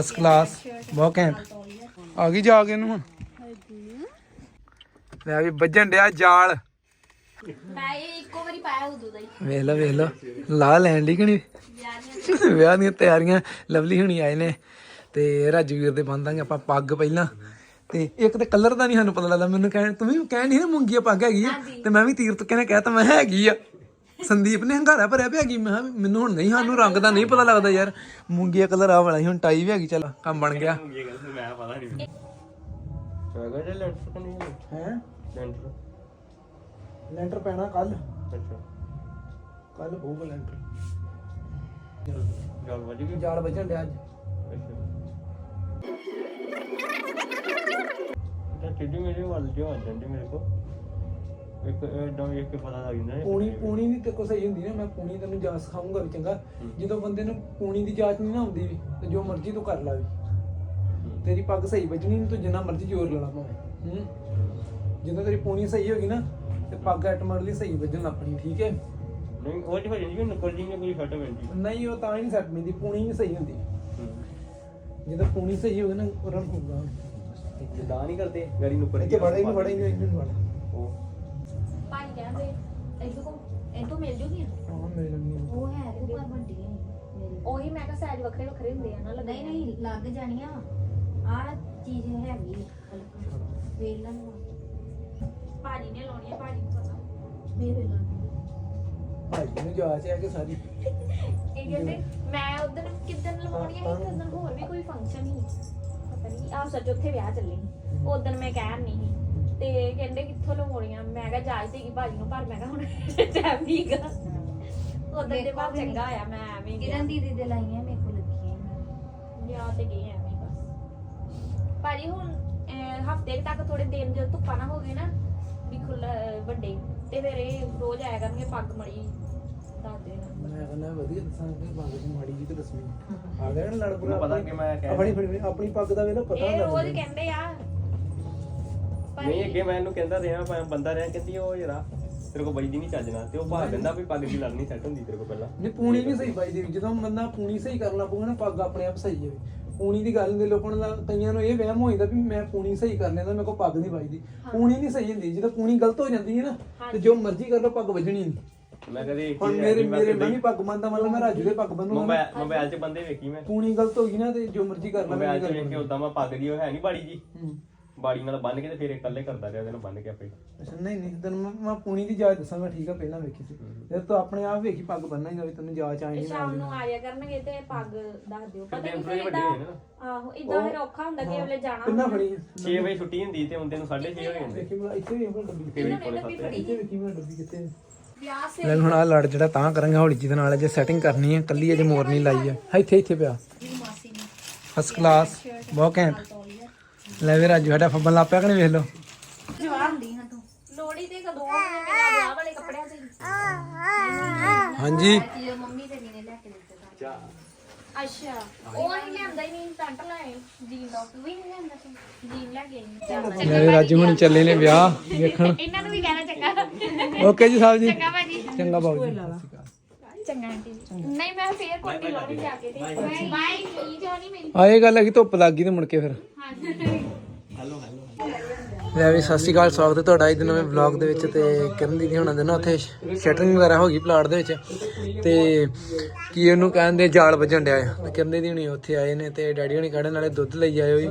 First class ਬਹੁਤ ਘੈਂਟ। ਆ ਗਈ ਜਾ ਕੇ ਇਹਨੂੰ ਹੁਣ। ਲੈ ਵੀ ਵੱਜਣ ਡਿਆ ਜਾਲ। ਮੈਂ ਇਹ ਇੱਕੋ ਵਾਰੀ ਪਾਇਆ ਉਦੋਂ ਦਾ ਹੀ। ਵੇਖ ਲਓ ਵੇਖ ਲਓ। ਲਾ ਲੈਣ ਲਈ ਕਿ ਨਹੀਂ? ਵਿਆਹ ਦੀਆਂ ਤਿਆਰੀਆਂ ਲਵਲੀ ਹੁਣੀ ਆਏ ਨੇ ਤੇ ਰਾਜਵੀਰ ਦੇ ਬੰਦਾਂਗੇ ਆਪਾਂ ਪੱਗ ਪਹਿਲਾਂ। ਤੇ ਇੱਕ ਤੇ ਕਲਰ ਦਾ ਨਹੀਂ ਸਾਨੂੰ ਪਤਾ ਲੱਗਦਾ। ਮੈਨੂੰ ਕਹਿਣ ਤੂੰ ਵੀ ਕਹਿਣ ਨਹੀਂ ਨਾ ਮੁੰਗੀਆ ਪੱਗ ਹੈਗੀ ਆ। ਤੇ ਮੈਂ ਵੀ ਤੀਰ ਤੁੱਕੇ ਨੇ ਕਹਿਤਾ ਮੈਂ ਹੈਗੀ ਆ। ਸੰਦੀਪ ਨੇ ਹੰਗਾਰਾ ਭਰਿਆ ਪਿਆ ਹੈਗੀ ਮੈਂ ਕਿਹਾ ਮੈਨੂੰ ਹੁਣ ਨਹੀਂ ਸਾਨੂੰ ਰੰਗ ਦਾ ਨਹੀਂ ਪਤਾ ਲੱਗਦਾ ਯਾਰ। ਮੁੰਗੀਆ ਕਲਰ ਆ ਵਾਲਾ ਸੀ ਹੁਣ ਟਾਈ ਵੀ ਹੈਗੀ ਚੱਲ ਕੰਮ ਬਣ ਗਿਆ। ਮੈਂ ਪਤਾ ਨਹੀਂ ਹੈਗਾ ਜੇ ਲੈਂਟਰ ਕਨੀ ਹੈ? ਲੈਂਟਰ। ਲੈਂਟਰ ਪੈਣਾ ਕੱਲ ਅੱਛਾ। ਕੱਲ ਹੋਊਗਾ ਲੈਂਟਰ। ਗੱਲ ਵੱਜ ਗਈ। ਜਾਲ ਵੱਜਣ ਡਿਆ ਅੱਜ। ਅੱਛਾ। ਤਾਂ ਟਿੱਡੀ ਮੇਰੇ ਵੱਲ ਜੋ ਆ ਜਾਂਦੇ ਮੇਰੇ ਕੋ ਇੱਕ ਇਦਾਂ ਵੇਖ ਕੇ ਪਤਾ ਲੱਗ ਜਾਂਦਾ ਹੈ। ਪੂਣੀ ਪੂਣੀ ਵੀ ਤੇ ਕੋ ਸਹੀ ਹੁੰਦੀ ਨਾ ਮੈਂ ਪੂਣੀ ਤੈਨੂੰ ਜਾ ਸਿਖਾਉਂਗਾ ਵੀ ਚੰਗਾ। ਜਦੋਂ ਬੰਦੇ ਨੂੰ ਪੂਣੀ ਦੀ ਜਾਂਚ ਨਹੀਂ ਨਾ ਹੁੰਦੀ ਵੀ ਤੇ ਜੋ ਮਰਜ਼ੀ ਤੂੰ ਕਰ ਲਾ ਵੀ। ਤੇਰੀ ਪੱਗ ਸਹੀ ਵੱਜਣੀ ਨਹੀਂ ਤੂੰ ਜਿੰਨਾ ਮਰਜ਼ੀ ਜ਼ੋਰ ਲਾ ਲਾ ਭਾਵੇਂ। ਹੂੰ। ਜਦੋਂ ਤੇਰੀ ਪੂਣੀ ਸਹੀ ਹੋਗੀ ਨਾ ਤੇ ਪੱਗ ਆਟੋਮੈਟਿਕਲੀ ਸਹੀ ਵੱਜਣ ਆਪਣੀ ਠੀਕ ਹੈ? ਨਹੀਂ ਉਹ ਚ ਹੋ ਜਾਂਦੀ ਕਿ ਨਕਲ ਜੀ ਕੋਈ ਫਟ ਪੈਂਦੀ। ਨਹੀਂ ਉਹ ਤਾਂ ਹੀ ਨਹੀਂ ਸੈੱਟ ਮਿਲਦੀ ਪੂਣੀ ਨਹੀਂ ਸਹੀ ਹੁੰਦੀ। ਜਦੋਂ ਪੂਣੀ ਸਹੀ ਹੋਵੇ ਨਾ ਉਰਨ ਹੋਊਗਾ। ਜਿੱਦਾਂ ਨਹੀਂ ਕਰਦੇ ਗਾੜੀ ਨੂੰ ਉੱਪਰ ਇੱਥੇ ਵੜਾ ਹੀ ਨਹੀਂ ਵੜਾ ਹੀ ਨਹੀਂ ਇਹਨੂੰ ਵੜਾ। ਉਹ ਮਿਲ ਜੂਗੀ ਹਾਂ ਮੇਰੇ ਨਾਲ ਉਹ ਹੈ ਤੇ ਪਰ ਵੱਡੀ ਹੈ ਮੇਰੇ ਉਹੀ ਮੈਂ ਕਿਹਾ ਸਾਈਜ਼ ਵੱਖਰੇ ਵੱਖਰੇ ਹੁੰਦੇ ਆ ਨਾ ਲੱਗੇ ਨਹੀਂ ਨਹੀਂ ਲੱਗ ਜਾਣੀਆਂ ਆ ਚੀਜ਼ ਹੈਗੀ ਵੇਲ ਲਾਂ ਭਾਜੀ ਨੇ ਲਾਉਣੀ ਹੈ ਭਾਜੀ ਨੂੰ ਪਤਾ ਮੇਰੇ ਲੱਗ ਭਾਈ ਨੂੰ ਜਾਂਚ ਹੈ ਕਿ ਸਾਰੀ ਇਹ ਕਹਿੰਦੇ ਮੈਂ ਉਦੋਂ ਕਿਦਾਂ ਲਵਾਉਣੀ ਹੈ ਕਿ ਉਦੋਂ ਹੋਰ ਵੀ ਕੋਈ ਫੰਕਸ਼ਨ ਹੀ ਪਤਾ ਨਹੀਂ ਆਹ ਸੱਚ ਉੱਥੇ ਵਿਆਹ ਚੱਲੇ ਉਦੋਂ ਮੈਂ ਕਹਿਣ ਨਹੀਂ ਸੀ। ਤੇ ਕਹਿੰਦੇ ਕਿੱਥੋਂ ਲਵਾਉਣੀਆਂ? ਮੈਂ ਕਿਹਾ ਜਾਇਜ਼ ਸੀਗੀ ਭਾਜੀ ਨੂੰ ਪਰ ਮੈਂ ਕਿਹਾ ਹੁਣ ਟਾਈਮ ਨਹੀਂਗਾ ਉਦੋਂ ਦੇ ਬਾਅਦ ਚੰਗਾ ਆਇਆ ਮੈਂ ਐਵੇਂ ਹੀ ਕਿਰਨ ਦੀਦੀ ਦੇ ਲਾਈਆਂ ਮੇਰੇ ਕੋਲ ਲੱਗੀਆਂ ਵਿਆਹ ਤੇ ਗਏ ਐਵੇਂ ਹੀ ਬਸ। ਭਾਜੀ ਹੁਣ ਹਫ਼ਤੇ ਤੱਕ ਥੋੜੇ ਦਿਨ ਜਦੋਂ ਧੁੱਪਾ ਨਾ ਹੋ ਗਏ ਨਾ ਵੀ ਖੁੱਲਾ ਵੱਡੇ ਤੇ ਫਿਰ ਇਹ ਰੋਜ਼ ਆਇਆ ਕਰਨਗੇ ਪੱਗ ਮੜੀ ਦੱਸ ਦੇਣਾ। ਮੈਂ ਕਹਿੰਦਾ ਵਧੀਆ ਦੱਸਾਂਗੇ ਪੱਗ ਦੀ ਮਾੜੀ ਜੀ ਤੇ ਦੱਸਣੀ। ਆ ਗਿਆ ਨਾ ਲੜ ਪੂਰਾ ਪਤਾ ਕਿ ਮੈਂ ਕਹਿ- ਆਪਣੀ ਫੜੀ ਆਪਣੀ ਪੱਗ ਦਾ ਵੇਲੇ ਪਤਾ ਇਹ ਰੋਜ਼ ਕਹਿੰਦੇ ਆ ਨਹੀਂ ਅੱਗੇ ਮੈਂ ਇਹਨੂੰ ਕਹਿੰਦਾ ਰਿਹਾ ਮੈਂ ਬੰਦਾ ਰਿਹਾ ਕਹਿੰਦੀ ਉਹ ਜਰਾ ਤੇਰੇ ਕੋ ਬਈਦੀ ਨਹੀਂ ਚੱਜਣਾ ਤੇ ਉਹ ਭਾਅ ਕਹਿੰਦਾ ਵੀ ਪੱਗ ਦੀ ਲੜ ਨਹੀਂ ਸੈੱਟ ਹੁੰਦੀ ਤੇਰੇ ਕੋ ਪਹਿਲਾਂ। ਨਹੀਂ ਪੂਣੀ ਨਹੀਂ ਸਹੀ ਬਾਈ ਦੀ ਜਦੋਂ ਬੰਦਾ ਪੂਣੀ ਸਹੀ ਕਰਨਾ ਪਊਗਾ ਨਾ ਪੱਗ ਆਪਣੇ ਆਪ ਸਹੀ ਹੋਵੇ। ਪੂਣੀ ਦੀ ਗੱਲ ਦੇ ਲੋਕਾਂ ਦਾ ਕਈਆਂ ਨੂੰ ਇਹ ਵਹਿਮ ਹੋ ਜਾਂਦਾ ਵੀ ਮੈਂ ਪੂਣੀ ਸਹੀ ਕਰ ਲੈਂਦਾ ਮੇਰੇ ਕੋਲ ਪੱਗ ਨਹੀਂ ਵੱਜਦੀ ਪੂਣੀ ਨਹੀਂ ਸਹੀ ਹੁੰਦੀ ਜਦੋਂ ਪੂਣੀ ਗਲਤ ਹੋ ਜਾਂਦੀ ਹੈ ਨਾ ਤੇ ਜੋ ਮਰਜ਼ੀ ਕਰ ਲਓ ਪੱਗ ਵੱਜਣੀ ਨਹੀਂ ਮੈਂ ਕਦੇ ਹੁਣ ਮੇਰੇ ਮੈਂ ਮੇਰੇ ਮੈਂ ਵੀ ਪੱਗ ਬੰਨਦਾ ਮਤਲਬ ਮੈਂ ਰਾਜੂ ਦੇ ਪੱਗ ਬੰਨੂਗਾ ਮੋਬਾਈਲ ਮੋਬਾਈਲ 'ਚ ਬੰਦੇ ਵੇਖੀ ਮੈਂ। ਪੂਣੀ ਗਲਤ ਹੋ ਗਈ ਨਾ ਤੇ ਜੋ ਮਰਜ਼ੀ ਕਰ ਲਾ ਮੋਬਾਈਲ 'ਚ ਵੇਖ ਕੇ ਉਦਾਂ ਮੈਂ ਪੱਗ ਦੀ ਉਹ ਹੈ ਨਹੀਂ ਬਾੜੀ ਜੀ। ਹੂੰ। ਬਾੜੀ ਨਾਲ ਬੰਨ ਕੇ ਤੇ ਫਿਰ ਇਕੱਲੇ ਕਰਦਾ ਰਿਹਾ ਉਹਦੇ ਨਾਲ ਬੰਨ ਕੇ ਆਪੇ। ਅੱਛਾ ਨਹੀਂ ਨਹੀਂ ਤੈਨੂੰ ਮੈਂ- ਮੈਂ ਪੂਣੀ ਦੀ ਜਾਂਚ ਦੱਸਾਂਗਾ ਠੀਕ ਆ ਪਹਿਲਾਂ ਵੇਖੀ ਸੀ। ਜੇ ਤੂੰ ਆਪਣੇ ਆਪ ਵੇਖੀ ਪੱਗ ਬੰਨਣਾ ਹੀ ਜਾਵੇ ਤੈਨੂੰ ਜਾਂਚ ਆਣੀ ਇਹ ਨਹੀਂ ਸ਼ਾਮ ਨੂੰ ਆਇਆ ਕਰਨਗੇ ਤੇ ਪੱਗ ਦੱਸ ਦਿਓ। ਪਤਾ ਨਹੀਂ ਫਿਰ ਵੱਡੇ ਹੋਏ ਨਾ ਆਹੋ ਇਦਾਂ ਫਿਰ ਔਖਾ ਹੁੰਦਾ ਕਿ ਅਗਲੇ ਜਾਣਾ ਕਿੰਨਾ ਹੁੰਦਾ। ਫੜੀ? 6 ਵਜੇ ਛੁੱਟੀ ਹੁੰਦੀ ਤੇ ਹੁੰਦੇ ਨੂੰ 6:30 ਹੋ ਜਾਂਦੇ। ਵੇਖੀ ਮੈਂ ਇੱਥੇ ਵੀ ਆਪਣੀ ਡੱਬੀ ਨੇ ਕੋਲੇ ਵੀ ਸੱਤ ਫੜੀ। ਇੱਥੇ ਵੇਖੀ ਮੈਂ ਡੱਬੀ ਕਿੱਥੇ ਵਿਆਹ ਸੇ ਲੈ ਹੁਣ ਆ ਲੜ ਜਿਹੜਾ ਤਾਂ ਕਰਾਂਗੇ ਹੌਲੀ ਜੀ ਦੇ ਨਾਲ ਜੇ ਸੈਟਿੰਗ ਕਰਨੀ ਹੈ ਕੱਲੀ ਅਜੇ ਮੋਰ ਨਹੀਂ ਲਾਈ ਹੈ ਇੱਥੇ ਇੱਥੇ ਪਿਆ। ਫਸਟ ਕਲਾਸ ਬਹੁਤ ਘੈਂਟ। ਲੈ ਵੀ ਰਾਜੂ ਸਾਡਾ ਫੱਬਨ ਲਾ ਪਿਆ ਕਿ ਨਹੀਂ ਵੇਖ ਲਓ? ਜਵਾਬ ਦੀ ਹਾਂ ਤੂੰ। ਲੋੜੀ ਤੇ ਕਦੋਂ ਆਉਣੇ ਮੇਰਾ ਵਿਆਹ ਵਾਲੇ ਕੱਪੜਿਆਂ ਤੇ ਹਾਂਜੀ। ਜੋ ਮੰਮੀ ਤੇ ਨੇ ਲੈ ਕੇ ਦਿੱਤੇ ਅੱਛਾ। ਉਹ ਨਹੀਂ ਲਿਆਂਦਾ ਹੀ ਨਹੀਂ ਪੈਂਟ ਲਾਏ। ਜੀਨ ਦਾ ਵੀ ਨਹੀਂ ਸੀ। ਜੀਨ ਲੈ ਕੇ ਲੈ ਵੀ ਰਾਜੂ ਹੁਣ ਚੱਲੇ ਨੇ ਵਿਆਹ ਵੇਖਣ। ਇਹਨਾਂ ਨੂੰ ਵੀ ਕਹਿਣਾ ਚੰਗਾ। ਓਕੇ ਜੀ ਸਾਹਿਬ ਜੀ। ਚੰਗਾ ਭਾਜੀ। ਚੰਗਾ ਬਾਬੂ ਜੀ। ਚੰਗਾ ਆਂਟੀ ਨਹੀਂ ਮੈਂ ਫੇਰ ਕੋਟੀ ਲਾਉਣੀ ਜਾ ਕੇ ਤੇ ਬਾਈ ਜੋ ਨਹੀਂ ਮੇਰੀ। ਆ ਇਹ ਗੱਲ ਹੈ ਕਿ ਧੁੱਪ ਲੱਗ ਗਈ ਤੇ ਮੁੜ ਕੇ ਫਿਰ। ਮੈਂ ਵੀ ਸਤਿ ਸ਼੍ਰੀ ਅਕਾਲ, ਸਵਾਗਤ ਹੈ ਤੁਹਾਡਾ ਅੱਜ ਦੇ ਨਵੇਂ ਵਲੌਗ ਦੇ ਵਿੱਚ ਤੇ ਕਿਰਨ ਦੀਦੀ ਹੁਣਾਂ ਦੇ ਨਾ ਉੱਥੇ ਸ਼ਟਰਿੰਗ ਵਗੈਰਾ ਹੋ ਗਈ ਪਲਾਟ ਦੇ ਵਿੱਚ ਤੇ ਕੀ ਉਹਨੂੰ ਕਹਿੰਦੇ ਜਾਲ ਵੱਜਣ ਡਿਆ ਆ। ਤੇ ਕਿਰਨ ਦੀਦੀ ਹੁਣੀ ਉੱਥੇ ਆਏ ਨੇ ਤੇ ਡੈਡੀ ਹੁਣੀ ਕਹਿਣ ਨਾਲੇ ਦੁੱਧ ਲਈ ਆਏ ਜੀ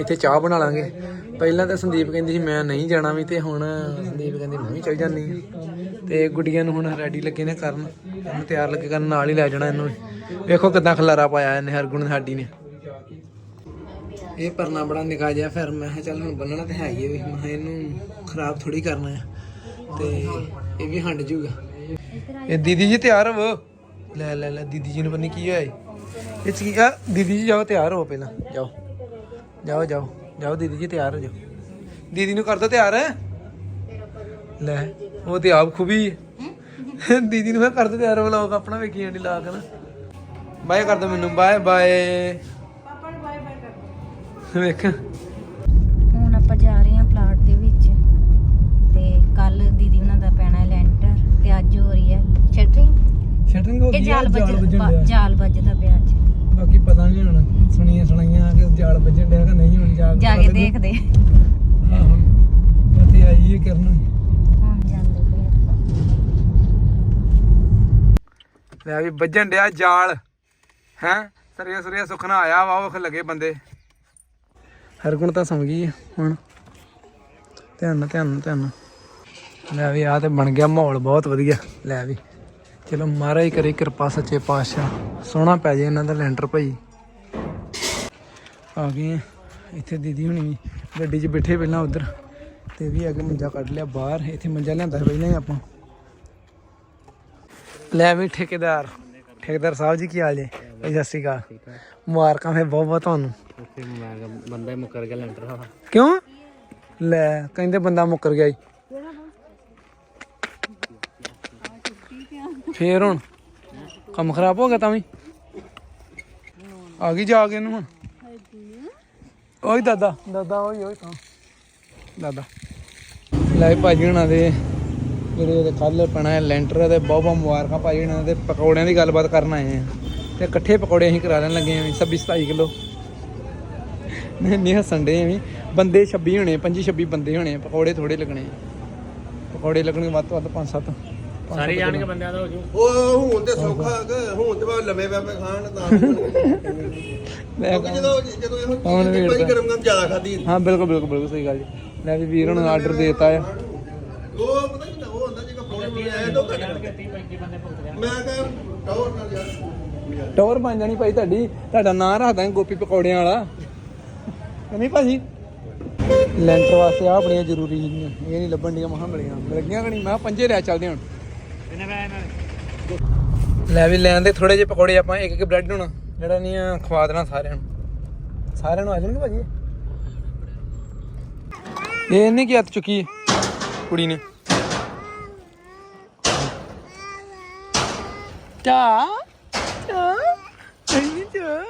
ਇੱਥੇ ਚਾਹ ਬਣਾ ਲਾਂਗੇ। ਪਹਿਲਾਂ ਤਾਂ ਸੰਦੀਪ ਕਹਿੰਦੀ ਸੀ, ਮੈਂ ਨਹੀਂ ਜਾਣਾ ਵੀ ਤੇ ਹੁਣ ਸੰਦੀਪ ਕਹਿੰਦੀ, ਮੈਂ ਵੀ ਚੱਲ ਜਾਂਦੀ ਹਾਂ ਤੇ ਗੁੱਡੀਆਂ ਨੂੰ ਹੁਣ ਰੈਡੀ ਲੱਗੇ ਨੇ ਕਰਨ। ਇਹਨੂੰ ਤਿਆਰ ਲੱਗੇ ਕਰਨ, ਨਾਲ ਹੀ ਲੈ ਜਾਣਾ ਇਹਨੂੰ। ਵੇਖੋ ਕਿਦਾਂ ਖਲਾਰਾ ਪਾਇਆ ਇਹਨੇ, ਹਰਗੁਣ ਸਾਡੀ ਨੇ। ਇਹ ਪਰਨਾ ਬੜਾ ਨਿਕਾ ਜਿਹਾ ਫਿਰ ਮੈਂ ਕਿਹਾ ਚੱਲ ਹੁਣ ਬੰਨਣਾ ਤੇ ਹੈ ਹੀ ਵੀ। ਮੈਂ ਕਿਹਾ ਇਹਨੂੰ ਖਰਾਬ ਥੋੜੀ ਕਰਨਾ ਹੈ ਤੇ ਇਹ ਵੀ ਹੰਡ ਜੂਗਾ। ਇਹ ਦੀਦੀ ਜੀ ਤਿਆਰ ਹੋ ਲੈ ਲੈ ਲੈ, ਦੀਦੀ ਜੀ ਨੂੰ ਪਤਾ ਨੀ ਕੀ ਹੋਇਆ ਇਹ ਚ ਕੀ ਆ? ਦੀਦੀ ਜੀ ਜਾਓ, ਤਿਆਰ ਹੋ ਪਹਿਲਾਂ। ਜਾਓ। ਜਾਓ ਜਾਓ। ਜਾਓ, ਦੀਦੀ ਜੀ ਤਿਆਰ ਹੋ ਜਾਓ। ਦੀਦੀ ਨੂੰ ਕਰ ਦੋ ਤਿਆਰ। ਲੈ, ਉਹ ਤੇ ਆਪ ਖੂਬੀ ਹੈ ਦੀਦੀ ਨੂੰ ਮੈਂ ਕਰ ਦੋ ਤਿਆਰ। ਵਲੋਗ ਆਪਣਾ ਵੇਖੀ ਜਾਂਦੀ, ਲਾ ਕੇ ਨਾ। ਬਾਏ ਕਰ ਦੋ ਮੈਨੂੰ। Bye bye. ਵੇਖ? ਹੁਣ ਆਪਾਂ ਜਾ ਰਹੇ ਹਾਂ ਪਲਾਟ ਦੇ ਵਿੱਚ ਤੇ ਕੱਲ ਦੀਦੀ ਉਹਨਾਂ ਦਾ ਪੈਣਾ ਹੈ ਲੈਂਟਰ ਤੇ ਅੱਜ ਹੋ ਰਹੀ ਹੈ ਸ਼ਟਰਿੰਗ। ਸ਼ਟਰਿੰਗ ਹੋ ਕਿ ਗਈ ਜਾਲ ਆ, ਵੱਜ ਵੱਜਣ ਡਿਆ। ਜਾਲ ਵੱਜਦਾ ਪਿਆ ਅੱਜ। ਬਾਕੀ ਪਤਾ ਨਹੀਂ ਹੁਣ ਸੁਣੀਆਂ ਸੁਣਾਈਆਂ ਜਾ ਕੇ ਜਾ ਪਤਾ ਕੇ। ਦੇਖਦੇ। ਆਹੋ ਉੱਥੇ ਆਈਏ ਕਰਨ। ਹੁਣ ਜਾਂਦੇ ਪਏ ਆਪਾਂ। ਲੈ ਵੀ ਵੱਜਣ ਡਿਆ ਜਾਲ। ਹੈ? ਸਰੀਆ ਸਰੀਆ ਸੁਖਣਾ ਆਇਆ ਵਾ ਉਹ ਲੱਗੇ ਬੰਦੇ। ਹਰਗੁਣ ਤਾਂ ਸੌਂ ਗਈ ਆ ਹੁਣ। ਧਿਆਨ ਨਾਲ ਧਿਆਨ ਨਾਲ ਧਿਆਨ ਨਾਲ। ਲੈ ਵੀ ਆ ਤੇ ਬਣ ਗਿਆ ਮਾਹੌਲ, ਬਹੁਤ ਵਧੀਆ। ਲੈ ਵੀ। ਚਲੋ ਮਹਾਰਾਜ ਕਰੇ ਕਿਰਪਾ ਸੱਚੇ ਪਾਤਸ਼ਾਹ। ਸੋਹਣਾ ਪੈ ਜੇ ਇਹਨਾਂ ਦਾ ਲੈਂਟਰ ਭਾਈ। ਆ ਗਏ ਇੱਥੇ ਦੀਦੀ ਹੁਣੀ ਵੀ ਗੱਡੀ 'ਚ ਬੈਠੇ ਪਹਿਲਾਂ ਉਧਰ। ਤੇ ਵੀ ਅੱਗੇ ਮੰਜਾ ਕੱਢ ਲਿਆ ਬਾਹਰ। ਇੱਥੇ ਮੰਜਾ ਲਿਆਂਦਾ ਪਹਿਲਾਂ ਹੀ ਆਪਾਂ। ਲੈ ਵੀ, ਠੇਕੇਦਾਰ। ਠੇਕੇਦਾਰ ਸਾਹਿਬ ਜੀ ਕੀ ਹਾਲ ਹੈ ਭਾਈ ਸਤਿ ਸ਼੍ਰੀ ਅਕਾਲ। ਮੁਬਾਰਕਾਂ ਫੇ ਬਹੁਤ ਬਹੁਤ ਤੁਹਾਨੂੰ। ਬੰਦਾ ਹੀ ਮੁੱਕਰ ਗਿਆ ਲੈਂਟਰ ਕਿਉਂ? ਲੈ ਕਹਿੰਦੇ ਬੰਦਾ ਮੁੱਕਰ ਗਿਆ ਈ ਫੇਰ ਹੁਣ ਕੰਮ ਖਰਾਬ ਹੋ ਗਿਆ ਤਾਂ ਵੀ? ਆ ਗਈ ਜਾ ਕੇ ਇਹਨੂੰ ਹੁਣ। ਓਏ ਦਾਦਾ ਦਾਦਾ ਓਏ ਓਏ ਤਾਂ। ਦਾਦਾ। ਲੈ ਭਾਜੀ ਹੁਣਾਂ ਦੇ ਜਿਹੜੇ ਉਹਦੇ ਕੱਲ ਪਣਾ ਲੈਂਟਰ ਤੇ ਬਹੁਤ ਬਹੁਤ ਮੁਬਾਰਕਾਂ ਭਾਜੀ ਹੁਣਾਂ ਦੇ ਪਕੌੜਿਆਂ ਦੀ ਗੱਲਬਾਤ ਕਰਨ ਆਏ ਆ। ਤੇ ਇਕੱਠੇ ਪਕੌੜੇ ਅਸੀਂ ਕਰਾ ਲੈਣ ਲੱਗੇ ਆਂ 26 27 ਕਿਲੋ। ਨਹੀਂ ਨਹੀਂ ਹੱਸਣ ਡੇ ਐਵੇਂ ਬੰਦੇ 26 ਹੋਣੇ 25 26 ਬੰਦੇ ਹੋਣੇ ਪਕੌੜੇ ਥੋੜੇ ਲੱਗਣੇ ਪਕੌੜੇ ਲੱਗਣਗੇ ਵੱਧ ਤੋਂ ਵੱਧ 5 7 ਸਾਰੇ ਜਾਣਗੇ ਬੰਦਿਆਂ ਦਾ ਹੋ ਜੂ। ਉਹ ਹੁਣ ਤੇ ਸੌਖਾ ਹੁਣ ਤੇ ਬਾਅਦ ਲੰਮੇ ਪੈ ਪੈ ਖਾਣ ਤਾਂ ਕਿਉਂਕਿ ਜਦੋਂ ਜਦੋਂ ਇਹੋ ਕੌਣ ਚੀਜ਼ ਵੇੜਦਾ? ਬੜੀ ਗਰਮ ਗਰਮ ਜ਼ਿਆਦਾ ਖਾਦੀ ਹਾਂ ਬਿਲਕੁਲ ਬਿਲਕੁਲ ਬਿਲਕੁਲ ਸਹੀ ਗੱਲ ਜੀ। ਵੀ ਵੀਰ ਨੂੰ ਆਰਡਰ ਦੇਤਾ ਆ। ਉਹ ਪਤਾ ਕੀ ਉਹ ਹੁੰਦਾ ਜਿਹੜਾ ਫੋਨ ਨਹੀਂ ਆਇਆ ਤਾਂ ਘੱਟ। ਮੈਂ ਕਹਾਂ ਟੌਰ ਨਾਲ ਯਾਰ। ਟੌਰ ਬਣ ਜਾਣੀ ਭਾਈ ਤੁਹਾਡੀ। ਤੁਹਾਡਾ ਨਾਂ ਰੱਖ ਦਾਂਗੇ ਗੋਪੀ ਪਕੌੜਿਆਂ ਵਾਲਾ। ਨਹੀਂ ਭਾਜੀ? ਲੈਂਟਰ ਵਾਸਤੇ ਆ ਬੜੀਆਂ ਜ਼ਰੂਰੀ ਸੀਗੀਆਂ ਇਹ ਨਹੀਂ ਲੱਭਣ ਦੀਆਂ ਮਹਾਂ ਮਿਲੀਆਂ। ਮਿਲ ਕਿ ਨਹੀਂ? ਮੈਂ ਪੰਜੇ ਲੈ ਚੱਲਦੇ ਹੁਣ। ਲੈ ਵੀ ਲੈਣ ਦੇ ਥੋੜੇ ਜਿਹੇ ਪਕੌੜੇ ਆਪਾਂ ਇੱਕ ਇੱਕ ਬ੍ਰੈਡ ਹੁਣ ਜਿਹੜਾ ਨਹੀਂ ਆ, ਖਵਾ ਦੇਣਾ ਸਾਰਿਆਂ ਨੂੰ। ਸਾਰਿਆਂ ਨੂੰ ਆ ਜਾਣਗੇ ਭਾਜੀ? ਇਹ ਇਹਨੇ ਕੀ ਹੱਥ ਚੁੱਕੀ ਹੈ ਕੁੜੀ ਨੇ। ਚਾ ਨਹੀਂ ਚਾ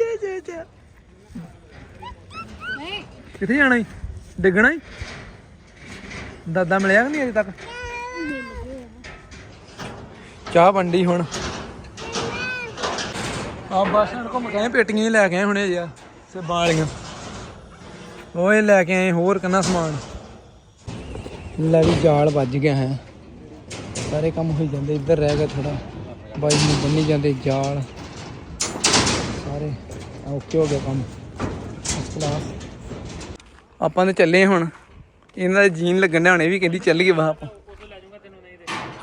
ਚਾ ਕਿੱਥੇ ਜਾਣਾ ਈ? ਡਿੱਗਣਾ ਈ? ਦਾਦਾ ਮਿਲਿਆ ਕਿ ਨਹੀਂ ਅਜੇ ਤੱਕ? ਚਾਹ ਵੰਡੀ ਹੁਣ। ਆ ਬੱਸ ਸਟੈਂਡ ਘੁੰਮ ਕੇ ਆਏ ਪੇਟੀਆਂ ਹੀ ਲੈ ਕੇ ਆਏ ਹੁਣੇ ਯਾਰ ਸੇ ਬਾਲੀਆਂ। ਓਏ ਲੈ ਕੇ ਆਏ ਹੋਰ ਕਿੰਨਾ ਸਮਾਨ। ਲੈ ਵੀ ਜਾਲ ਵੱਜ ਗਿਆ ਹੈ। ਸਾਰੇ ਕੰਮ ਹੋਈ ਜਾਂਦੇ ਇੱਧਰ ਰਹਿ ਗਿਆ ਥੋੜਾ ਬਾਈ ਨੂੰ ਬੰਨੀ ਜਾਂਦੇ ਜਾਲ। ਸਾਰੇ। ਓਕੇ ਹੋ ਗਿਆ ਕੰਮ। ਕਲਾਸ ਆਪਾਂ ਤੇ ਚੱਲੇ ਹੁਣ। ਇਹਨਾਂ ਦੇ ਜੀਨ ਲੱਗਣ ਦੇ ਹੁਣੇ ਵੀ ਕਹਿੰਦੀ ਚੱਲ ਗਏ ਵਾਹ ਆਪਾਂ।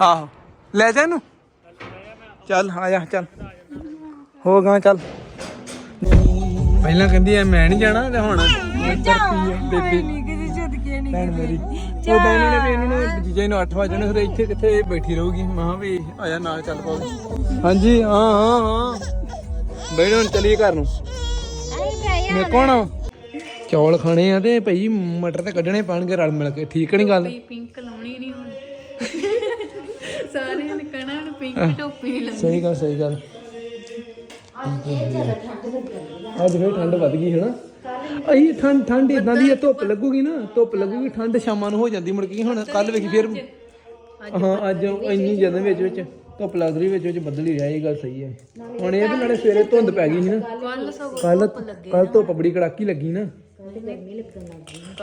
ਹਾਂ ਲੈ ਜਾ ਇਹਨੂੰ। ਚੱਲ ਆ ਜਾ ਚੱਲ। ਹੋ ਗਾ ਚੱਲ। ਪਹਿਲਾਂ ਕਹਿੰਦੀ ਐ ਮੈਂ ਨਹੀਂ ਜਾਣਾ ਤੇ ਹੁਣ ਬੇਬੀ। ਭੈਣ ਮੇਰੀ। ਉਹ ਤਾਂ ਇਹਨਾਂ ਨੇ ਵੀ ਇਹਨਾਂ ਨੂੰ ਜੀਜੇ ਨੂੰ 8 ਵਜੇ ਨੇ ਫਿਰ ਇੱਥੇ ਕਿੱਥੇ ਬੈਠੀ ਰਹੂਗੀ। ਮੈਂ ਵੀ ਆਇਆ ਨਾਲ ਚੱਲ ਪਾਓ ਹਾਂਜੀ ਹਾਂ ਹਾਂ ਹਾਂ। ਬੈਠੋ ਹੁਣ ਚਲੀਏ ਘਰ ਨੂੰ। ਮੈਂ ਕੌਣ ਚੌਲ ਖਾਣੇ ਆ ਤੇ ਭਈ ਮਟਰ ਤੇ ਕੱਢਣੇ ਪੈਣਗੇ ਰਲ ਮਿਲ ਕੇ ਠੀਕ ਨਹੀਂ ਗੱਲ? ਪਿੰਕ ਲਾਉਣੀ ਨਹੀਂ ਹੁਣ। ਸਾਰਿਆਂ ਨੇ ਕਹਣਾ ਹੁਣ ਪਿੰਕ ਟੋਪੀ ਨਹੀਂ ਲਾਉਣੀ। ਸਹੀ ਗੱਲ ਸਹੀ ਗੱਲ। ਅੱਜ ਫੇਰ ਠੰਡ ਵੱਧ ਗਈ ਹੈ ਨਾ ਅਈ ਠੰਡ ਠੰਡ ਇਦਾਂ ਦੀ ਹੈ ਧੁੱਪ ਲੱਗੂਗੀ ਨਾ ਧੁੱਪ ਲੱਗੂਗੀ ਠੰਡ ਸ਼ਾਮਾਂ ਨੂੰ ਹੋ ਜਾਂਦੀ ਮੁੜ ਕੇ ਹੁਣ ਕੱਲ ਵੇਖੀ ਫੇਰ ਹਾਂ ਅੱਜ ਇੰਨੀ ਜ਼ਿਆਦਾ ਵਿੱਚ ਵਿੱਚ। ਧੁੱਪ ਲੱਗ ਰਹੀ ਵਿੱਚ ਵਿੱਚ ਬੱਦਲ ਹੀ ਰਿਹਾ ਇਹ ਗੱਲ ਸਹੀ ਹੈ। ਹੁਣ ਇਹ ਵੀ ਨਾਲੇ ਸਵੇਰੇ ਧੁੰਦ ਪੈ ਗਈ ਸੀ ਨਾ। ਕੱਲ ਸਗੋਂ ਕੱਲ ਕੱਲ ਧੁੱਪ ਬੜੀ ਕੜਾਕੀ ਲੱਗੀ ਨਾ।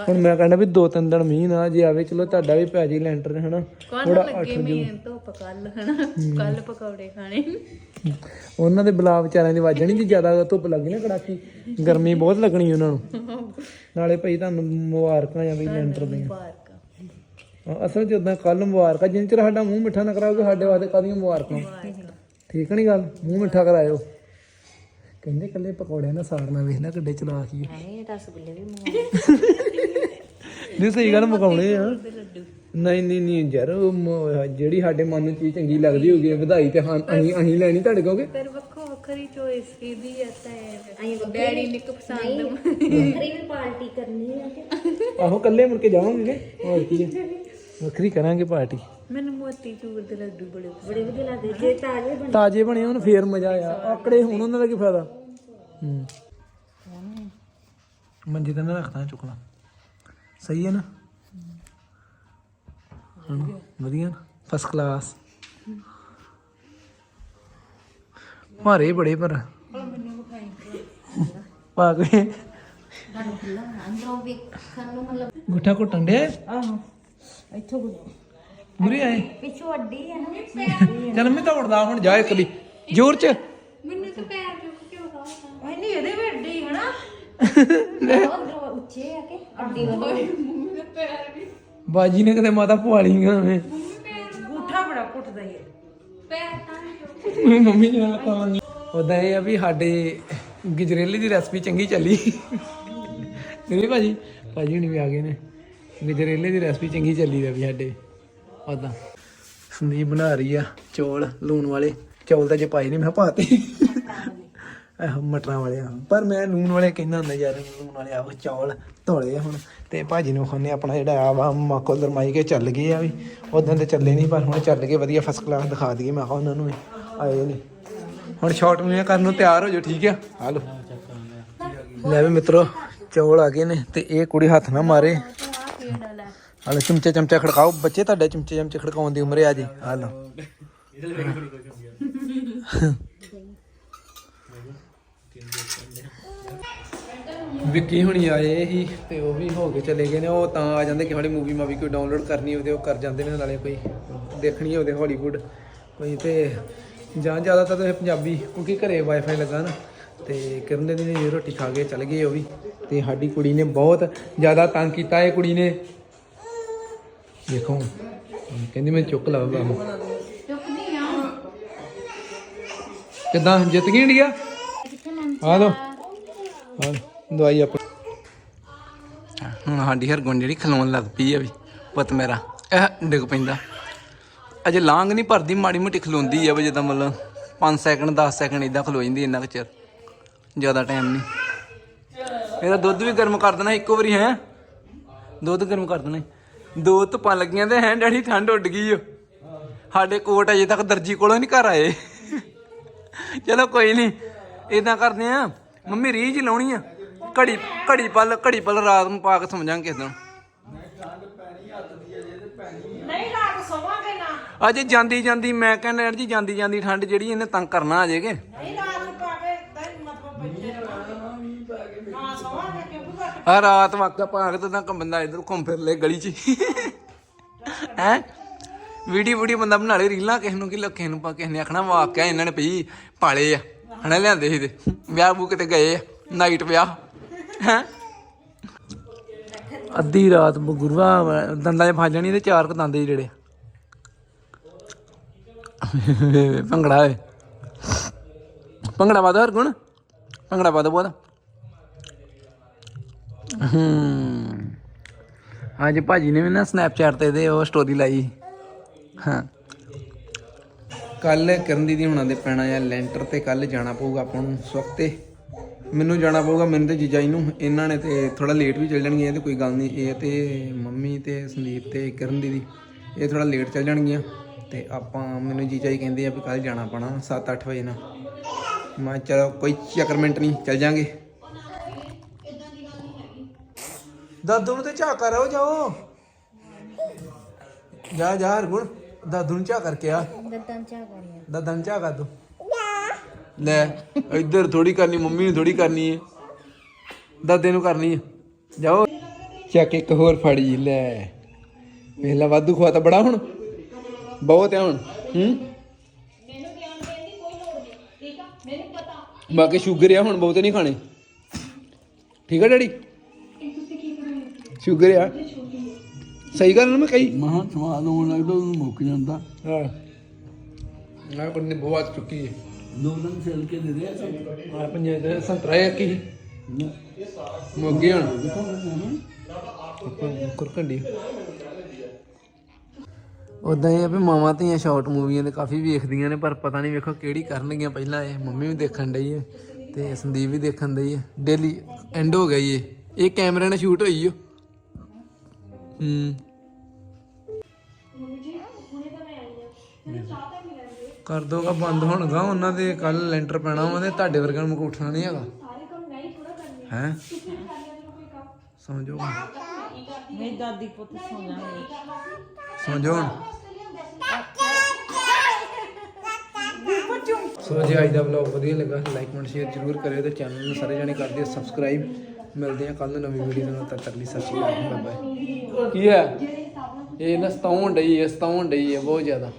ਹੁਣ ਮੈਂ ਕਹਿੰਦਾ ਵੀ ਦੋ ਤਿੰਨ ਦਿਨ ਮੀਂਹ ਨਾ ਜੇ ਆਵੇ ਚਲੋ ਤੁਹਾਡਾ ਵੀ ਪੈ ਜੀ ਲੈਂਟਰ ਹਨਾ। ਕੱਲ ਲੱਗੇ ਮੈਂ ਧੁੱਪ ਕੱਲ ਹਨਾ। ਕੱਲ ਪਕੌੜੇ ਖਾਣੇ। ਉਹਨਾਂ ਦੇ ਬਲਾ ਵਿਚਾਰਿਆਂ ਦੀ ਵਾਜਣੀ ਜੀ ਜ਼ਿਆਦਾ ਧੁੱਪ ਲੱਗੀ ਨਾ ਕੜਾਕੀ। ਗਰਮੀ ਬਹੁਤ ਲੱਗਣੀ ਉਹਨਾਂ ਨੂੰ। ਨਾਲੇ ਭਾਈ ਤੁਹਾਨੂੰ ਮੁਬਾਰਕਾਂ ਆ ਵੀ ਲੈਂਟਰ ਦੀਆਂ ਅਸਲ 'ਚ ਉਦਾਂ ਕੱਲ ਮੁਬਾਰਕਾਂ ਜਿੰਨ ਚਿਰ ਸਾਡਾ ਮੂੰਹ ਮਿੱਠਾ ਨਾ ਕਰਾਓਗੇ ਸਾਡੇ ਵਾਸਤੇ ਕਾਦੀਆਂ ਮੁਬਾਰਕਾਂ। ਠੀਕ ਨਹੀਂ ਗੱਲ? ਮੂੰਹ ਮਿੱਠਾ ਕਰਾਇਓ। ਕਹਿੰਦੇ ਕੱਲੇ ਪਕੌੜਿਆਂ ਨਾਲ ਸਾੜਨਾ ਵੇਖ ਲੈ ਕਿੱਡੇ ਚਲਾ ਕੀ ਇਹ ਰਸਗੁੱਲੇ ਵੀ ਮੰਗਵਾ ਨਹੀਂ ਸਹੀ ਗੱਲ ਮੁਕਾਉਣੇ ਆ। ਨਹੀਂ ਨਹੀਂ ਨਹੀਂ ਯਾਰ ਜਿਹੜੀ ਸਾਡੇ ਮਨ ਨੂੰ ਚੀਜ਼ ਚੰਗੀ ਲੱਗਦੀ ਹੋਗੀ ਵਧਾਈ ਤੇ ਹਾਂ ਅਸੀਂ ਅਸੀਂ ਲੈਣੀ ਤੁਹਾਡੇ ਕੋਗੇ ਫਿਰ ਵੱਖੋ ਵੱਖਰੀ ਚੋਇਸ ਕੀਦੀ ਆ ਤੇ ਡੈਡੀ ਨੇ ਕੁ ਪਸੰਦ ਵੱਖਰੀ ਵੀ ਪਾਰਟੀ ਕਰਨੀ ਆ ਆਹੋ ਕੱਲੇ ਮੁੜ ਕੇ ਜਾਵਾਂਗੇ? ਹੋਰ ਕੀ ਹੈ ਵੱਖਰੀ ਕਰਾਂਗੇ ਪਾਰਟੀ। ਮੈਨੂੰ ਮੋਤੀ ਚੂਰ ਦੇ ਲੱਡੂ ਬੜੇ ਬੜੇ ਵਧੀਆ ਲੱਗਦੇ। ਜੇ ਤਾਜ਼ੇ ਬਣ। ਤਾਜੇ ਬਣੇ ਹੁਣ ਫੇਰ ਮਜ਼ਾ ਆ ਆਕੜੇ ਹੁਣ ਉਹਨਾਂ ਦਾ ਕੀ ਫਾਇਦਾ? ਹੂੰ। ਮੰਜੇ ਤੇ ਨਾ ਰੱਖਦਾ ਚੁੱਕਣਾ। ਸਹੀ ਹੈ ਨਾ? ਹਮ, ਵਧੀਆ ਫਸਟ ਕਲਾਸ ਭਾਰੇ ਬੜੇ ਪਰ। ਪਾ ਕੇ ਤੁਹਾਨੂੰ ਖੁੱਲਾ ਅੰਦਰੋਂ ਵੇਖਣ ਨੂੰ ਮਤਲਬ ਗੁੱਠਾ ਘੁੱਟਣ ਦੇ ਆਹੋ। ਇੱਥੋਂ ਆਏ ਪਿੱਛੋਂ ਅੱਡੀ ਹੈ ਨਾ। ਚੱਲ ਮੈਂ ਦੌੜਦਾ ਹੁਣ ਜਾ ਇੱਕ ਦੀ ਜ਼ੋਰ ਚ। ਮੈਨੂੰ ਤਾਂ ਪੈਰ ਚੁੱਕ ਕੇ ਉਠਾ ਓਏ ਨਹੀਂ ਇਹਦੇ ਵੀ ਅੱਡੀ ਹੈ ਨਾ। ਉਹ ਅੰਦਰੋਂ ਉੱਚੇ ਆ ਕੇ ਅੱਡੀ ਵਾਲੇ। ਮੰਮੀ ਦਾ ਪੈਰ ਵੀ। ਬਾਜੀ ਨੇ ਕਦੇ ਮਾਤਾ ਪਵਾਲੀ ਗਾ ਮੈਂ ਗੂਠਾ ਬੜਾ ਕੁੱਟਦਾ ਈ ਪੈਰ ਤਾਂ ਮੰਮੀ ਨੇ ਲਕਾਵਾਂਗੀ ਉਦਾਂ ਇਹ ਆ ਵੀ ਸਾਡੇ ਗਜਰੇਲੇ ਦੀ ਰੈਸਪੀ ਚੰਗੀ ਚੱਲੀ। ਨਹੀਂ ਭਾਜੀ ਭਾਜੀ ਹੁਣ ਵੀ ਆ ਗਏ ਨੇ। ਗਜਰੇਲੇ ਦੀ ਰੈਸਪੀ ਚੰਗੀ ਚੱਲੀ ਦਾ ਵੀ ਸਾਡੇ। ਉਦਾਂ ਸੰਦੀਪ ਬਣਾ ਰਹੀ ਆ ਚੌਲ ਲੂਣ ਵਾਲੇ। ਚੌਲ ਤਾਂ ਜੇ ਪਾਏ ਨਹੀਂ ਮੈਂ ਕਿਹਾ ਪਾਤੇ। ਆਹ, ਮਟਰਾਂ ਵਾਲੇ ਆ। ਪਰ ਮੈਂ ਲੂਣ ਵਾਲੇ ਕਹਿੰਦਾ ਹੁੰਦਾ ਯਾਰ, ਲੂਣ ਵਾਲੇ ਆਹੋ ਚੌਲ ਧੋਲੇ ਆ ਹੁਣ। ਤੇ ਭਾਜੀ ਨੂੰ ਖਾਣੇ ਆਪਣਾ ਜਿਹੜਾ ਆ ਵਾ, ਮਾਕੋ ਦਰਮਾਈ ਕੇ ਚੱਲ ਗਏ ਆ ਵੀ। ਉਦੋਂ ਤੇ ਚੱਲੇ ਨਹੀਂ ਪਰ ਹੁਣ ਚੱਲ ਗਏ ਵਧੀਆ ਫਸਟ ਕਲਾਸ ਦਿਖਾ ਦਈਏ। ਮੈਂ ਕਿਹਾ ਉਹਨਾਂ ਨੂੰ ਵੀ ਆਏ ਨੇ। ਹੁਣ ਸ਼ਾਰਟ ਮੂਵੀਆਂ ਕਰਨ ਨੂੰ ਤਿਆਰ ਹੋ ਜਾਓ, ਠੀਕ ਆ? ਆ ਲਓ। ਲੈ ਵੀ ਮਿੱਤਰੋ, ਚੌਲ ਆ ਗਏ ਨੇ ਤੇ ਇਹ ਕੁੜੀ ਹੱਥ ਨਾ ਮਾਰੇ। ਹਾਲੇ ਲਓ ਚਮਚੇ ਚਮਚਾ ਖੜਕਾਓ ਬੱਚੇ ਤੁਹਾਡੇ ਚਮਚੇ ਚਮਚੇ ਖੜਕਾਉਣ ਦੀ ਉਮਰ ਹੈ ਜੀ ਆ ਲਓ ਵਿੱਕੀ ਹੁਣੀ ਆਏ ਸੀ ਤੇ ਉਹ ਵੀ ਹੋ ਕੇ ਚਲੇ ਗਏ ਨੇ, ਉਹ ਤਾਂ ਆ ਜਾਂਦੇ ਕਿ ਸਾਡੀ ਮੂਵੀ ਮਾਵੀ ਕੋਈ ਡਾਊਨਲੋਡ ਕਰਨੀ ਹੋਵੇ ਉਹ ਕਰ ਜਾਂਦੇ ਨੇ, ਨਾਲੇ ਕੋਈ ਦੇਖਣੀ ਹੋਵੇ ਹਾਲੀਵੁੱਡ ਕੋਈ ਤੇ ਜਾਂ ਜ਼ਿਆਦਾਤਰ ਤਾਂ ਪੰਜਾਬੀ, ਕਿਉਂਕਿ ਘਰੇ ਵਾਈਫਾਈ ਲੱਗਾ ਨਾ, ਤੇ ਕਰਨ ਦੇ ਦਿਨ ਰੋਟੀ ਖਾ ਕੇ ਚਲੇ ਗਏ ਉਹ ਵੀ। ਤੇ ਸਾਡੀ ਕੁੜੀ ਨੇ ਬਹੁਤ ਜ਼ਿਆਦਾ ਤੰਗ ਕੀਤਾ, ਇਹ ਕੁੜੀ ਨੇ। ਦੇਖੋ। ਕਹਿੰਦੀ ਮੈਂ ਚੁੱਕ ਲਾ ਬਾਬੂ। ਚੁੱਕਦੀ ਆ ਕਿੱਦਾਂ? ਜਿੱਤ ਗਈ ਇੰਡੀਆ? ਆ ਲੋ ਹਾਂ ਦਵਾਈ ਆਪਣੀ। ਹੁਣ ਸਾਡੀ ਹਰਗੁਣ ਜਿਹੜੀ ਖਲੋਣ ਲੱਗ ਪਈ ਆ ਵੀ, ਪੁੱਤ ਮੇਰਾ। ਇਹ ਡਿੱਗ ਪੈਂਦਾ। ਅਜੇ ਲਾਂਗ ਨਹੀਂ ਭਰਦੀ, ਮਾੜੀ ਮੋਟੀ ਖਲੋਂਦੀ ਆ ਵੀ ਜਿੱਦਾਂ ਮਤਲਬ 5 ਸੈਕਿੰਡ 10 ਸੈਕਿੰਡ ਇਦਾਂ ਖਲੋ ਜਾਂਦੀ ਇੰਨਾ ਕੁ ਚਿਰ। ਜ਼ਿਆਦਾ ਟਾਈਮ ਨਹੀਂ। ਇਹਦਾ ਦੁੱਧ ਵੀ ਗਰਮ ਕਰ ਦੇਣਾ, ਇੱਕੋ ਵਾਰੀ ਹੈ। ਦੁੱਧ ਗਰਮ ਕਰ ਦੇਣਾ। ਦੋ ਧੁੱਪਾਂ ਲੱਗੀਆਂ ਤੇ ਹੈ ਡੈਡੀ ਠੰਡ ਉੱਡ ਗਈ ਓ। ਸਾਡੇ ਕੋਟ ਅਜੇ ਤੱਕ ਦਰਜੀ ਕੋਲੋਂ ਨਹੀਂ ਘਰ ਆਏ। ਚਲੋ ਕੋਈ ਨਹੀਂ ਇਦਾਂ ਕਰਦੇ ਆ। ਮੰਮੀ ਰੀਝ ਲਾਉਣੀ ਆ। ਘੜੀ ਘੜੀ ਪਲ ਘੜੀ ਪਲ ਰਾਤ ਨੂੰ ਪਾ ਕੇ ਸੌਂ ਜਾਾਂਗੇ ਕਿਸ ਦਿਨ ਨਹੀਂ ਅਜੇ ਜਾਂਦੀ ਜਾਂਦੀ ਮੈਂ ਕਹਿੰਦਾ ਜੀ ਜਾਂਦੀ ਜਾਂਦੀ ਠੰਡ ਜਿਹੜੀ ਇਹਨੇ ਤੰਗ ਕਰਨਾ ਅਜੇ ਕੇ। ਆ ਰਾਤ ਵਾਕਾ ਪਾ ਕੇ ਤਾਂ ਬੰਦਾ ਇਧਰ ਘੁੰਮ ਫਿਰ ਲੈ ਗਲੀ 'ਚ। ਹੈ? ਵੀਡੀਓ ਵੀਡੀਓ ਬੰਦਾ ਬਣਾ ਲੇ ਰੀਲਾਂ ਕਿਸੇ ਨੂੰ ਕੀ ਲੱਖੇ ਨੂੰ ਪਾ, ਕਿਸੇ ਨੇ ਆਖਣਾ ਵਾਕਿਆ ਇਹਨਾਂ ਨੇ ਪਈ ਪਾਲੇ ਆ ਹਣਾ ਲਿਆਂਦੇ ਸੀ ਤੇ। ਵਿਆਹ ਬੂ ਕਿਤੇ ਗਏ ਆ ਨਾਈਟ ਵਿਆਹ। ਹੈ? ਅੱਧੀ ਰਾਤ ਗੁਰਵਾ ਦੰਦਾਂ 'ਚ ਫਸ ਜਾਣੀ ਤੇ ਚਾਰ ਕ ਦੰਦ ਜਿਹੜੇ। ਭੰਗੜਾ ਓਏ ਭੰਗੜਾ ਪਾ ਹਰ ਗੁਣ ਭੰਗੜਾ ਪਾ ਦੋ ਹੂੰ। ਅੱਜ ਭਾਜੀ ਨੇ ਵੀ ਨਾ ਸਨੈਪਚੈਟ ਤੇ ਦੇ ਉਹ ਸਟੋਰੀ ਲਾਈ। ਹਾਂ। ਕੱਲ ਕਰਨ ਦੀਦੀ ਹੁਣਾਂ ਦੇ ਪੈਣਾ ਆ ਲੈਂਟਰ ਤੇ ਕੱਲ ਜਾਣਾ ਪਊਗਾ ਆਪਾਂ ਨੂੰ ਸਵਖਤੇ ਮੈਨੂੰ ਜਾਣਾ ਪਊਗਾ, ਮੈਨੂੰ ਤੇ ਜੀਜਾ ਜੀ ਨੂੰ। ਇਹਨਾਂ ਨੇ ਤੇ ਥੋੜਾ ਲੇਟ ਵੀ ਚੱਲ ਜਾਣਗੀਆਂ, ਇਹ ਤੇ ਕੋਈ ਗੱਲ ਨਹੀਂ। ਇਹ ਤੇ ਮੰਮੀ ਤੇ ਸੰਦੀਪ ਤੇ ਕਰਨ ਦੀ ਇਹ ਥੋੜਾ ਲੇਟ ਚੱਲ ਜਾਣਗੀਆਂ। ਤੇ ਆਪਾਂ, ਮੈਨੂੰ ਜੀਜਾ ਜੀ ਕਹਿੰਦੇ ਆ ਵੀ ਕੱਲ ਜਾਣਾ ਪੈਣਾ 7-8 ਵਜੇ ਨਾਲ। ਮੈਂ ਚਲੋ ਕੋਈ ਚੱਕਰ ਮਿੰਟ ਨਹੀਂ, ਚੱਲ ਜਾਾਂਗੇ। ਦਾਦੂ ਨੂੰ ਤੇ ਝਾਕ ਕਰੋ ਜਾਓ। ਜਾ ਜਾ ਹਰਗੁਣ। ਦਾਦੂ ਨੂੰ ਝਾਕ ਕਰਕੇ ਆ। ਦੱਦਾਂ ਚਾਹ ਕਰੀਆਂ ਦਾਦਾ ਨੂੰ ਝਾਕ ਕਰ ਦੋ। ਲੈ ਇੱਧਰ ਥੋੜੀ ਕਰਨੀ ਮੰਮੀ ਨੂੰ ਥੋੜੀ ਕਰਨੀ ਹੈ ਦਾਦੇ ਨੂੰ ਕਰਨੀ ਹੈ ਜਾਓ। ਚੱਕ ਇੱਕ ਹੋਰ ਫੜੀ ਲੈ। ਵੇਲਾ ਵਾਧੂ ਖਵਾ ਤਾਂ ਬੜਾ ਹੁਣ। ਬਹੁਤ ਹੈ ਹੁਣ। ਹੂੰ? ਬਾਕੀ ਸ਼ੂਗਰ ਆ ਹੁਣ ਬਹੁਤੇ ਨਹੀਂ ਖਾਣੇ। ਠੀਕ ਹੈ ਡੈਡੀ? ਸ਼ੂਗਰ ਆ। ਸਹੀ ਗੱਲ ਨਾ ਮੈਂ ਕਹੀ? ਮਹਾਂ ਸਵਾਦ ਹੋਣ ਲੱਗਦਾ ਉਹਨੂੰ ਮੁੱਕ ਜਾਂਦਾ। ਹਾਂ। ਮੈਂ ਬੰਨੇ ਬਹੁਤ ਚੁੱਕੀ ਹੈ। ਦਿਨ ਛਿਲ ਕੇ ਦੇ ਦੇ ਆ। ਪੰਜੇ ਦੇ ਸੰਤਰਾ ਕੀ? ਮੋਗੇ ਹੁਣ। ਕੁਰਕੰਡੀ ਉਦਾਂ ਹੀ ਆ ਵੀ ਮਾਵਾਂ ਧੀਆਂ ਸ਼ਾਰਟ ਮੂਵੀਆਂ ਦੇ ਕਾਫੀ ਵੇਖਦੀਆਂ ਨੇ ਪਰ ਪਤਾ ਨਹੀਂ ਵੇਖੋ ਕਿਹੜੀ ਕਰਨਗੀਆਂ ਪਹਿਲਾਂ ਇਹ। ਮੰਮੀ ਵੀ ਦੇਖਣ ਡਈ ਹੈ ਤੇ ਸੰਦੀਪ ਵੀ ਦੇਖਣ ਡਈ ਹੈ ਡੇਲੀ ਐਂਡ ਹੋ ਗਈ ਇਹ ਇਹ ਕੈਮਰੇ ਨਾਲ ਸ਼ੂਟ ਹੋਈ ਓ। ਕਰ ਦੋਗਾ ਬੰਦ ਹੋਣਗਾ। ਉਹਨਾਂ ਦੇ ਕੱਲ ਲੈਂਟਰ ਪੈਣਾ ਉਹਨਾਂ ਤੁਹਾਡੇ ਵਰਗਾ ਨੂੰ ਕੋਠਣਾ ਨਹੀਂ ਹੈਗਾ। ਹੈ ਸਮਝੋ ਮੇਰੀ ਸਮਝੋ ਸੋ ਜੀ ਅੱਜ ਦਾ ਵਲੌਗ ਵਧੀਆ ਲੱਗਾ। ਲਾਈਕ ਕਮੈਂਟ ਸ਼ੇਅਰ ਜ਼ਰੂਰ ਕਰਿਓ ਤੇ ਚੈਨਲ ਨੂੰ ਸਾਰੇ ਜਾਣੇ ਕਰ ਦਿਓ। ਸਬਸਕ੍ਰਾਈਬ ਮਿਲਦੇ ਆ ਕੱਲ ਨੂੰ ਨਵੀਂ ਵੀਡੀਓ ਨਾਲ। ਤਦ ਤੱਕ ਲਈ ਸਤਿ ਸ਼੍ਰੀ ਅਕਾਲ। ਬਾਏ ਬਾਏ ਕੀ ਹੈ? ਇਹ ਨਾ ਸਤਾਉਣ ਡਈ ਹੈ ਸਤਾਉਣ ਡਈ ਹੈ ਬਹੁਤ ਜ਼ਿਆਦਾ।